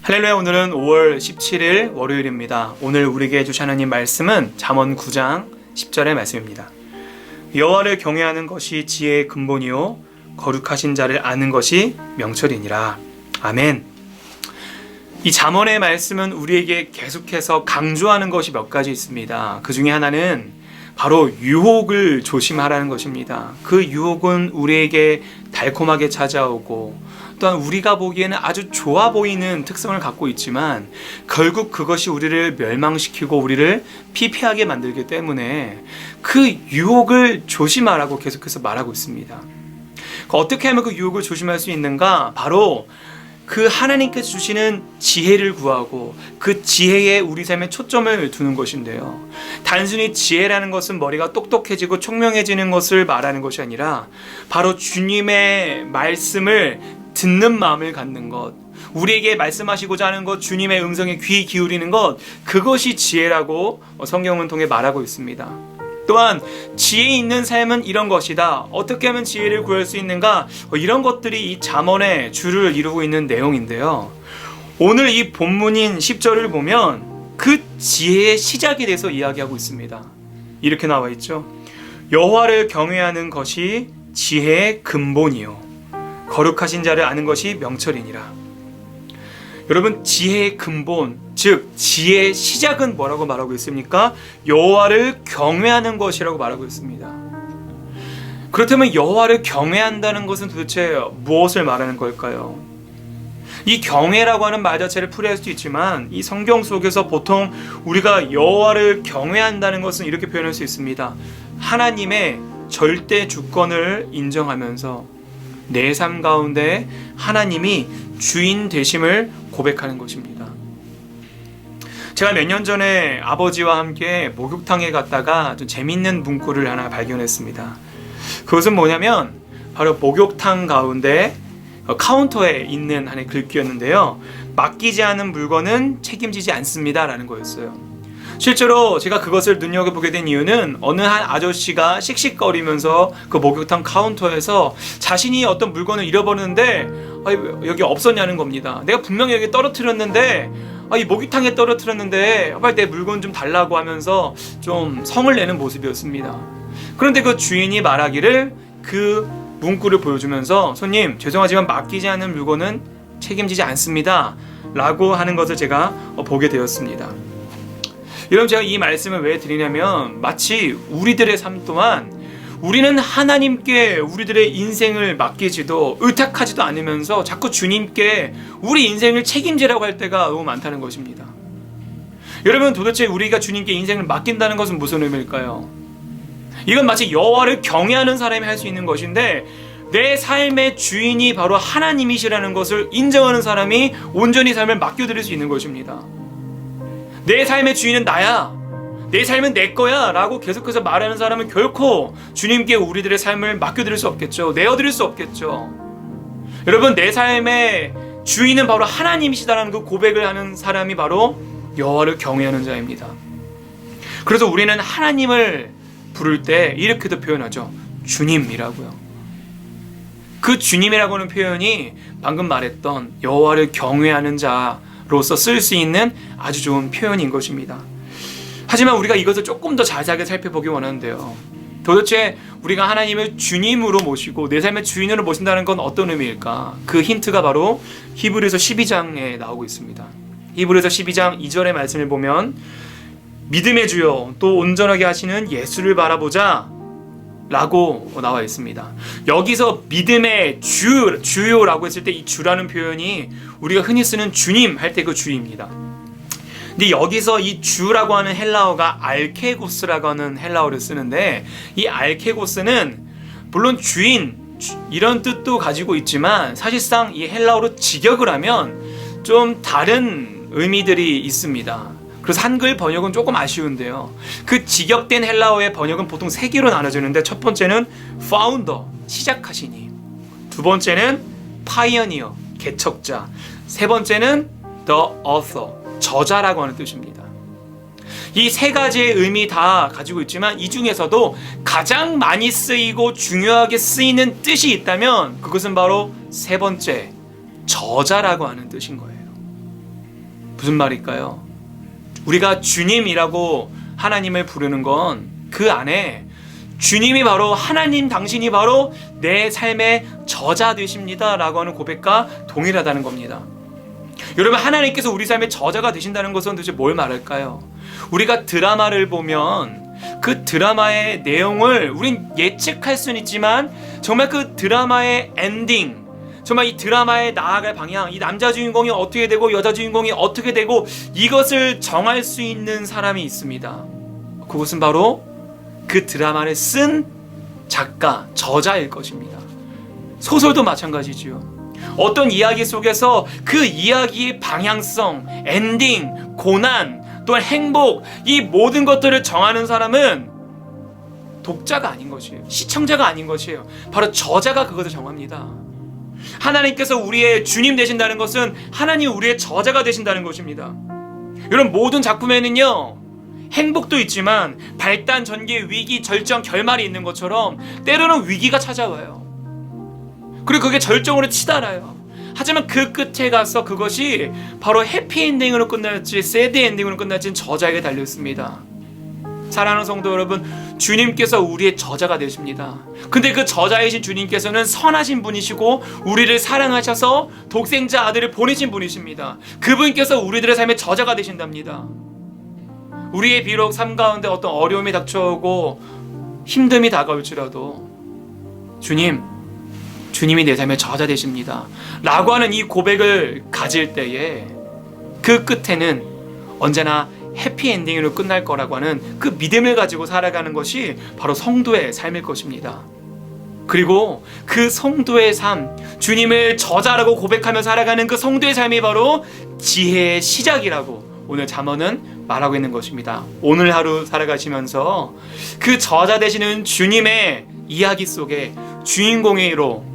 할렐루야 오늘은 5월 17일 월요일입니다. 오늘 우리에게 주신 하나님 말씀은 잠언 9장 10절의 말씀입니다. 여호와를 경외하는 것이 지혜의 근본이요 거룩하신 자를 아는 것이 명철이니라. 아멘. 이 잠언의 말씀은 우리에게 계속해서 강조하는 것이 몇 가지 있습니다. 그 중에 하나는 바로 유혹을 조심하라는 것입니다. 그 유혹은 우리에게 달콤하게 찾아오고 또한 우리가 보기에는 아주 좋아 보이는 특성을 갖고 있지만 결국 그것이 우리를 멸망시키고 우리를 피폐하게 만들기 때문에 그 유혹을 조심하라고 계속해서 말하고 있습니다. 어떻게 하면 그 유혹을 조심할 수 있는가? 바로 그 하나님께서 주시는 지혜를 구하고 그 지혜에 우리 삶에 초점을 두는 것인데요. 단순히 지혜라는 것은 머리가 똑똑해지고 총명해지는 것을 말하는 것이 아니라 바로 주님의 말씀을 듣는 마음을 갖는 것, 우리에게 말씀하시고자 하는 것, 주님의 음성에 귀 기울이는 것, 그것이 지혜라고 성경은 통해 말하고 있습니다. 또한 지혜 있는 삶은 이런 것이다. 어떻게 하면 지혜를 구할 수 있는가? 이런 것들이 이 잠언의 주를 이루고 있는 내용인데요. 오늘 이 본문인 10절을 보면 그 지혜의 시작에 대해서 이야기하고 있습니다. 이렇게 나와 있죠. 여호와를 경외하는 것이 지혜의 근본이요 거룩하신 자를 아는 것이 명철이니라. 여러분 지혜의 근본 즉 지혜의 시작은 뭐라고 말하고 있습니까? 여호와를 경외하는 것이라고 말하고 있습니다. 그렇다면 여호와를 경외한다는 것은 도대체 무엇을 말하는 걸까요? 이 경외라고 하는 말 자체를 풀이할 수도 있지만 이 성경 속에서 보통 우리가 여호와를 경외한다는 것은 이렇게 표현할 수 있습니다. 하나님의 절대 주권을 인정하면서 내 삶 가운데 하나님이 주인 되심을 고백하는 것입니다. 제가 몇 년 전에 아버지와 함께 목욕탕에 갔다가 좀 재밌는 문구를 하나 발견했습니다. 그것은 뭐냐면 바로 목욕탕 가운데 카운터에 있는 하나의 글귀였는데요. 맡기지 않은 물건은 책임지지 않습니다 라는 거였어요. 실제로 제가 그것을 눈여겨보게 된 이유는 어느 한 아저씨가 씩씩거리면서 그 목욕탕 카운터에서 자신이 어떤 물건을 잃어버렸는데 아, 여기 없었냐는 겁니다. 내가 분명히 여기 떨어뜨렸는데 아, 이 목욕탕에 떨어뜨렸는데 빨리 내 물건 좀 달라고 하면서 좀 성을 내는 모습이었습니다. 그런데 그 주인이 말하기를 그 문구를 보여주면서 손님 죄송하지만 맡기지 않은 물건은 책임지지 않습니다. 라고 하는 것을 제가 보게 되었습니다. 여러분 제가 이 말씀을 왜 드리냐면 마치 우리들의 삶 동안 우리는 하나님께 우리들의 인생을 맡기지도 의탁하지도 않으면서 자꾸 주님께 우리 인생을 책임지라고 할 때가 너무 많다는 것입니다. 여러분 도대체 우리가 주님께 인생을 맡긴다는 것은 무슨 의미일까요? 이건 마치 여호와를 경외하는 사람이 할 수 있는 것인데 내 삶의 주인이 바로 하나님이시라는 것을 인정하는 사람이 온전히 삶을 맡겨드릴 수 있는 것입니다. 내 삶의 주인은 나야. 내 삶은 내 거야. 라고 계속해서 말하는 사람은 결코 주님께 우리들의 삶을 맡겨드릴 수 없겠죠. 내어드릴 수 없겠죠. 여러분, 내 삶의 주인은 바로 하나님이시다라는 그 고백을 하는 사람이 바로 여호와를 경외하는 자입니다. 그래서 우리는 하나님을 부를 때 이렇게도 표현하죠. 주님이라고요. 그 주님이라고 하는 표현이 방금 말했던 여호와를 경외하는 자 로서 쓸 수 있는 아주 좋은 표현인 것입니다. 하지만 우리가 이것을 조금 더 자세하게 살펴보기 원하는데요. 도대체 우리가 하나님을 주님으로 모시고 내 삶의 주인으로 모신다는 건 어떤 의미일까? 그 힌트가 바로 히브리서 12장에 나오고 있습니다. 히브리서 12장 2절의 말씀을 보면 믿음의 주요 또 온전하게 하시는 예수를 바라보자 라고 나와 있습니다. 여기서 믿음의 주, 주요라고 했을 때 이 주라는 표현이 우리가 흔히 쓰는 주님 할 때 그 주입니다. 근데 여기서 이 주라고 하는 헬라어가 알케고스라고 하는 헬라어를 쓰는데 이 알케고스는 물론 주인 이런 뜻도 가지고 있지만 사실상 이 헬라어로 직역을 하면 좀 다른 의미들이 있습니다. 그래서 한글 번역은 조금 아쉬운데요. 그 직역된 헬라어의 번역은 보통 세 개로 나눠지는데 첫 번째는 founder, 시작하시니. 두 번째는 pioneer, 개척자. 세 번째는 the author, 저자라고 하는 뜻입니다. 이 세 가지의 의미 다 가지고 있지만 이 중에서도 가장 많이 쓰이고 중요하게 쓰이는 뜻이 있다면 그것은 바로 세 번째 저자라고 하는 뜻인 거예요. 무슨 말일까요? 우리가 주님이라고 하나님을 부르는 건 그 안에 주님이 바로 하나님 당신이 바로 내 삶의 저자 되십니다라고 하는 고백과 동일하다는 겁니다. 여러분 하나님께서 우리 삶의 저자가 되신다는 것은 도대체 뭘 말할까요? 우리가 드라마를 보면 그 드라마의 내용을 우린 예측할 수는 있지만 정말 그 드라마의 엔딩 정말 이 드라마의 나아갈 방향 이 남자 주인공이 어떻게 되고 여자 주인공이 어떻게 되고 이것을 정할 수 있는 사람이 있습니다. 그것은 바로 그 드라마를 쓴 작가, 저자일 것입니다. 소설도 마찬가지지요. 어떤 이야기 속에서 그 이야기의 방향성, 엔딩, 고난, 또한 행복, 이 모든 것들을 정하는 사람은 독자가 아닌 것이에요. 시청자가 아닌 것이에요. 바로 저자가 그것을 정합니다. 하나님께서 우리의 주님 되신다는 것은 하나님 우리의 저자가 되신다는 것입니다. 여러분 모든 작품에는요 행복도 있지만 발단, 전개, 위기, 절정, 결말이 있는 것처럼 때로는 위기가 찾아와요. 그리고 그게 절정으로 치달아요. 하지만 그 끝에 가서 그것이 바로 해피엔딩으로 끝날지 새드 엔딩으로 끝날지는 저자에게 달렸습니다. 사랑하는 성도 여러분, 주님께서 우리의 저자가 되십니다. 근데 그 저자이신 주님께서는 선하신 분이시고 우리를 사랑하셔서 독생자 아들을 보내신 분이십니다. 그분께서 우리들의 삶의 저자가 되신답니다. 우리의 비록 삶 가운데 어떤 어려움이 닥쳐오고 힘듦이 다가올지라도 주님, 주님이 내 삶의 저자 되십니다. 라고 하는 이 고백을 가질 때에 그 끝에는 언제나 해피엔딩으로 끝날 거라고 하는 그 믿음을 가지고 살아가는 것이 바로 성도의 삶일 것입니다. 그리고 그 성도의 삶, 주님을 저자라고 고백하며 살아가는 그 성도의 삶이 바로 지혜의 시작이라고 오늘 잠언은 말하고 있는 것입니다. 오늘 하루 살아가시면서 그 저자 되시는 주님의 이야기 속에 주인공으로